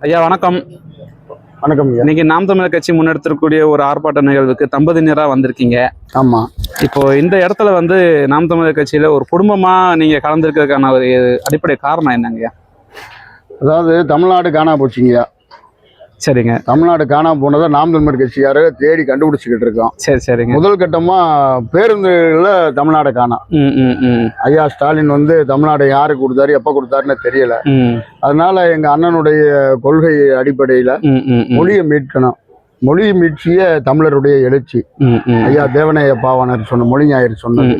ஐயா வணக்கம். வணக்கம் ஐயா. இன்னைக்கு நாம் தமிழர் கட்சி முன்னெடுத்திருக்கக்கூடிய ஒரு ஆர்ப்பாட்ட நிகழ்வுக்கு தம்பதியினரா வந்திருக்கீங்க. ஆமா. இப்போ இந்த இடத்துல வந்து நாம் தமிழர் கட்சியில ஒரு குடும்பமா நீங்க கலந்துருக்கிறதுக்கான ஒரு அடிப்படை காரணம் என்னங்கய்யா அதாவது தமிழ்நாடு காணா போச்சுங்கய்யா சரிங்க. தமிழ்நாடு காணா போனதை நாம் தமிழர் கட்சியாரு தேடி கண்டுபிடிச்சிக்கிட்டு இருக்கோம். சரி சரிங்க. முதல் கட்டமா பேருந்துல தமிழ்நாடு காணாம் ஐயா ஸ்டாலின் வந்து தமிழ்நாடு யாருக்கு கொடுத்தாரு எப்ப கொடுத்தாருன்னு தெரியல. அதனால எங்க அண்ணனுடைய கொள்கை அடிப்படையில மொழியை மீட்கணும். மொழி மீட்சிய தமிழருடைய எழுச்சி. ஐயா தேவனைய பாவாணர் சொன்ன மொழி ஞாயிறு சொன்னது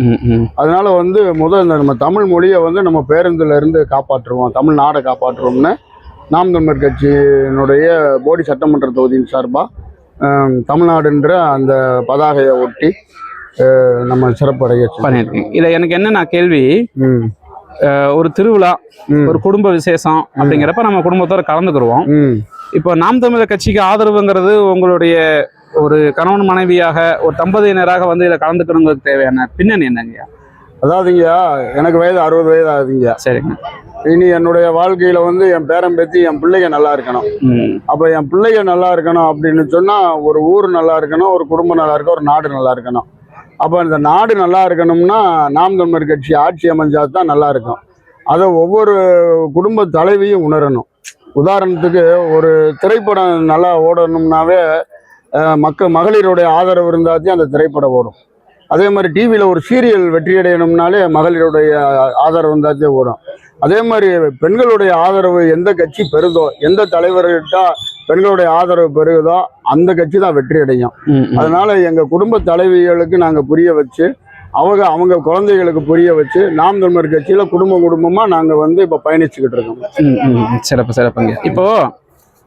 அதனால வந்து முதல் நம்ம தமிழ் மொழியை வந்து நம்ம பேருந்துல இருந்து காப்பாற்றுவோம் தமிழ்நாடை காப்பாற்றுவோம்னு நாம் தமிழர் கட்சியினுடைய போடி சட்டமன்ற தொகுதியின் சார்பாக தமிழ்நாடுன்ற அந்த பதாகையை ஒட்டி நம்ம சிறப்படைய செஞ்சோம். பண்ணியிருக்கீங்க. இதை எனக்கு என்னன்னா கேள்வி? ஒரு திருவிழா. ஒரு குடும்ப விசேஷம் அப்படிங்கிறப்ப நம்ம குடும்பத்தோட கலந்துக்கிடுவோம் இப்போ நாம் தமிழர் கட்சிக்கு ஆதரவுங்கிறது உங்களுடைய ஒரு கணவன் மனைவியாக ஒரு தம்பதியினராக வந்து இதில் கலந்துக்கணுங்கிறது தேவையான பின்னணி என்னங்கய்யா? அதாவதுங்கய்யா எனக்கு வயது அறுபது வயது ஆகுதுங்க சரிங்க. இனி என்னுடைய வாழ்க்கையில வந்து என் பேரன் பேத்தி என் பிள்ளைங்க நல்லா இருக்கணும். அப்போ என் பிள்ளைங்க நல்லா இருக்கணும் அப்படின்னு சொன்னா ஒரு ஊர் நல்லா இருக்கணும் ஒரு குடும்பம் நல்லா இருக்கணும் ஒரு நாடு நல்லா இருக்கணும். அப்போ இந்த நாடு நல்லா இருக்கணும்னா நாம் தமிழர் கட்சி ஆட்சி அமைஞ்சா தான் நல்லா இருக்கும். அதை ஒவ்வொரு குடும்ப தலைவியும் உணரணும். உதாரணத்துக்கு ஒரு திரைப்படம் நல்லா ஓடணும்னாவே அஹ், மக்க மகளிருடைய ஆதரவு இருந்தாதான் அந்த திரைப்படம் ஓடும். அதே மாதிரி டிவியில் ஒரு சீரியல் வெற்றி அடையணும்னாலே மகளிருடைய ஆதரவு இருந்தாதே ஓடும் அதே மாதிரி பெண்களுடைய ஆதரவு எந்த கட்சி பெறுதோ எந்த தலைவர்கிட்ட பெண்களுடைய ஆதரவு பெறுகுதோ அந்த கட்சி தான் வெற்றி அடையும். அதனால எங்க குடும்ப தலைவிகளுக்கு நாங்க புரிய வச்சு அவங்க அவங்க குழந்தைகளுக்கு புரிய வச்சு நாம் தமிழர் கட்சியில குடும்பம் குடும்பமா நாங்க வந்து இப்ப பயணிச்சுக்கிட்டு இருக்கோம். சிறப்பு சிறப்புங்க இப்போ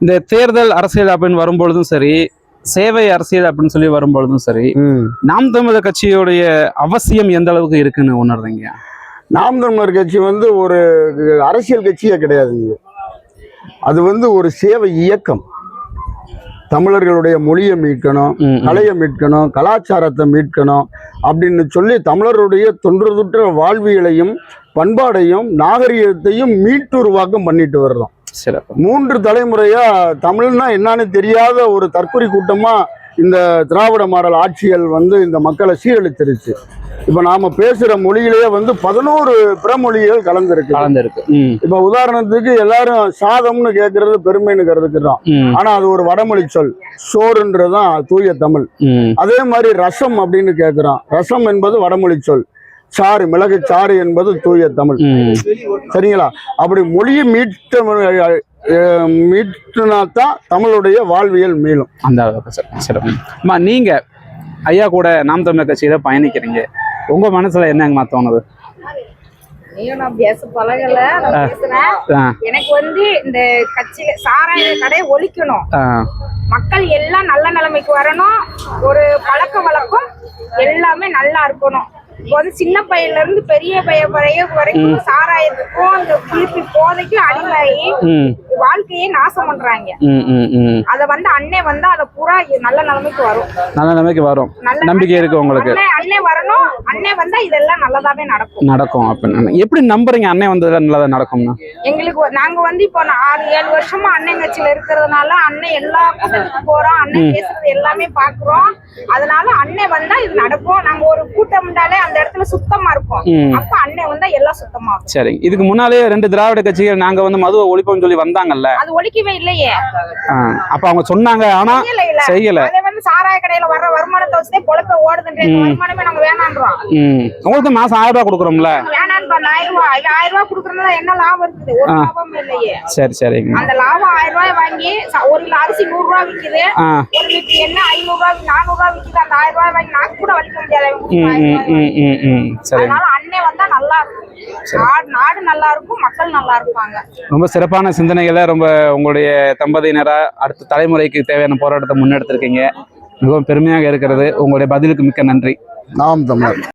இந்த தேர்தல் அரசியல் அப்படின்னு வரும்பொழுதும் சரி சேவை அரசியல் அப்படின்னு சொல்லி வரும்பொழுதும் சரி நாம் தமிழர் கட்சியுடைய அவசியம் எந்த அளவுக்கு இருக்குன்னு உணர்றீங்க? நாம் தமிழர் கட்சி வந்து ஒரு அரசியல் கட்சியே கிடையாதுங்க அது வந்து ஒரு சேவை இயக்கம். தமிழர்களுடைய மொழியை மீட்கணும். கலையை மீட்கணும் கலாச்சாரத்தை மீட்கணும் அப்படின்னு சொல்லி தமிழருடைய தொன்றுதுற்ற வாழ்வியலையும் பண்பாடையும் நாகரிகத்தையும் மீட்டுருவாக்கம் பண்ணிட்டு வர்றோம். சிறப்பு. மூன்று தலைமுறையா தமிழ்னா என்னன்னு தெரியாத ஒரு தற்கொலை கூட்டமா இந்த திராவிட மாடல் ஆட்சிகள் வந்து இந்த மக்களை சீரழிச்சிருச்சு. இப்ப நாம பேசுற மொழியிலேயே வந்து பதினோரு பிறமொழிகள் கலந்துருக்கு. கலந்துருக்கு. இப்ப உதாரணத்துக்கு எல்லாரும் சாதம்னு கேட்கறது பெருமைன்னு கருதுக்கிறோம் ஆனா அது ஒரு வடமொழி சொல். சோறுன்றதுதான் தூய தமிழ். அதே மாதிரி ரசம் அப்படின்னு கேட்கிறோம் ரசம் என்பது வடமொழி சொல். சாறு மிளகு சாறு என்பது தூய தமிழ். சரிங்களா? அப்படி மொழியை மீட்ட மீட்டினா தான் தமிழுடைய வாழ்வியல் மீளும். அந்த அளவுக்கு சிறப்பு சிறப்பு. அம்மா நீங்க ஐயா கூட நாம் தமிழர் கட்சியில பயணிக்கிறீங்க. உங்க மனசுல என்னங்கம்மா தோணுது? நான் பேச பழகல. எனக்கு வந்து இந்த கட்சியில சாராய கடையை ஒழிக்கணும். மக்கள் எல்லாம் நல்ல நிலைமைக்கு வரணும். ஒரு பழக்க வழக்கம் எல்லாமே நல்லா இருக்கணும். இப்போ வந்து சின்ன பையன்ல இருந்து பெரிய பையன் வரைக்கும் சாராயத்துக்கும் அந்த குளிப்பி போதைக்கும் அடிமையாகி வாழ்க்கையே நாசம் பண்றாங்க. அத வந்து அண்ணே வந்து அத பூரா நல்ல நிலைமைக்கு வரும். நல்ல நிலைமைக்கு வரும். நம்பிக்கை இருக்கு உங்களுக்கு. அண்ணே அண்ணே வரணும். அண்ணே வந்தா இதெல்லாம் நல்லதாவே நடக்கும். நடக்கும். அப்படின்னு எப்படி நம்புறீங்க? அண்ணன் வந்ததுல நல்லதா நடக்கும்னு? எங்களுக்கு நாங்க வந்து இப்போ ஆறு ஏழு வருஷமா அண்ணன் கட்சியில இருக்கிறதுனால அண்ணன் எல்லா கூட்டத்துக்கும் போறோம். அண்ணன் பேசுறது எல்லாமே பாக்குறோம். அதனால அண்ணன் வந்தா இது நடக்கும். நாங்க ஒரு கூட்டம் இருந்தாலே அந்த இடத்துல சுத்தமா இருக்கும் அப்ப வந்தா எல்லாம் சுத்தமாகும். சரி இதுக்கு முன்னாலேயே ரெண்டு திராவிட கட்சிகள் நாங்க வந்து மதுவை ஒழிப்போம்னு சொல்லி வந்தாங்கல்ல? அது ஒழிக்கவே இல்லையே. அப்ப அவங்க சொன்னாங்க ஆனா செய்யல அதே வந்து சாராய கடையில வர்ற வருமானத்தை வச்சுதே பொழப்ப ஓடுதுன்ற வருமானமே நாங்க வேணான்றோம். உங்களுக்கு மாசம் ஆயிரம் ரூபாய் கொடுக்குறோம்ல? வேணான்றோம். ஆயிரம் ரூபாய் ஆயிரம் ரூபாய் கொடுக்கறதுல என்ன லாபம் இருக்குது? ஒரு லாபமும் இல்லையே. சரி சரிங்க. அந்த லாபம் ஆயிரம் ரூபாய் வாங்கி ஒரு கிலோ அரிசி நூறு ரூபாய் விக்குது. ஒரு லிட்டர் எண்ணெய் ஐநூறு ரூபாய் நானூறு ரூபாய் விக்குது. அந்த ஆயிரம் ரூபாய் வாங்கி நாக்கு கூட வலிக்க முடியாது. அதனால நல்லா இருக்கும். நாடு நாடு நல்லா இருக்கும் மக்கள் நல்லா இருப்பாங்க. ரொம்ப சிறப்பான சிந்தனைகளை ரொம்ப உங்களுடைய தம்பதியினரா அடுத்த தலைமுறைக்கு தேவையான போராட்டத்தை முன்னெடுத்திருக்கீங்க. மிகவும் பெருமையாக இருக்கிறது. உங்களுடைய பதிலுக்கு மிக்க நன்றி. நாம் தமிழர்.